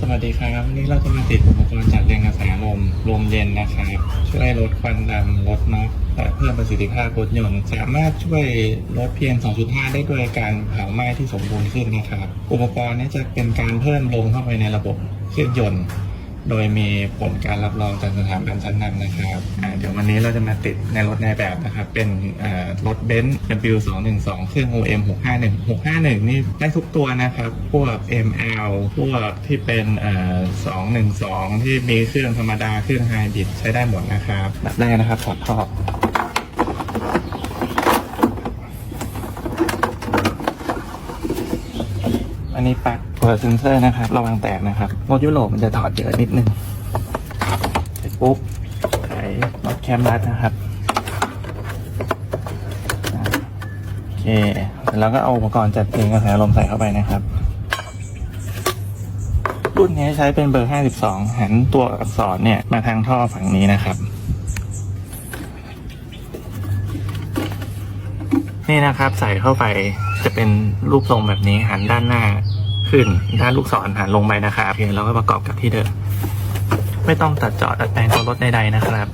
สวัสดีครับ วันนี้เราจะมาติดอุปกรณ์จัดเรียงกระแสลมลมเย็นนะครับ ช่วยลดควันดำลดน็อกและเพิ่มประสิทธิภาพรถยนต์ สามารถช่วยลดเพียง 2.5 ได้ด้วยการเผาไหม้ที่สมบูรณ์ขึ้นนะครับ อุปกรณ์นี้จะเป็นการเพิ่มลมเข้าไปในระบบเครื่องยนต์ โดยมีผลการรับรองจากสถาบันชั้นนำนะครับเดี๋ยววันนี้เราจะมาติดในรถในแบบนะครับ เป็นรถเบนซ์ W 2 1 2 เครื่อง OM 651 651 นี่ได้ทุกตัวนะครับ พวก ML พวกที่เป็น212 ที่มีเครื่องธรรมดา เครื่องไฮบริดใช้ได้หมดนะครับแบบแรกนะครับถอดท่อ นนี้ปลั๊กเปิดเซนเซอร์นะครับ ระวังแตกนะครับ รถยุโรปมันจะถอดเยอะนิดนึงเสร็จปุ๊บไขน็อตแคมรัดนะครับโอเคเสร็จแล้วก็เอาอุปกรณ์จัดเรียงกระแสลมใส่เข้าไปนะครับ รุ่นนี้ใช้เป็นเบอร์ 52 หันตัวอักษรเนี่ยมาทางท่อฝั่งนี้นะครับ นี่นะครับ ใส่เข้าไปจะเป็นรูปทรงแบบนี้หันด้านหน้าขึ้น ด้านลูกศรหันลงไปนะครับเพียงเราก็ประกอบกับที่เดิมไม่ต้องตัดเจาะดัดแปลงตัวรถใดๆนะครับ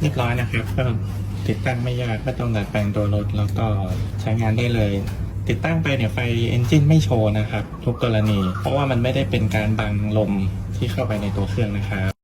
เรียบร้อยนะครับก็ติดตั้งไม่ยากไม่ต้องดัดแปลงตัวรถแล้วก็ใช้งานได้เลย ติดตั้งไปเนี่ยไฟเอนจินไม่โชว์นะครับ ทุกกรณี เพราะว่ามันไม่ได้เป็นการบังลมที่เข้าไปในตัวเครื่องนะครับ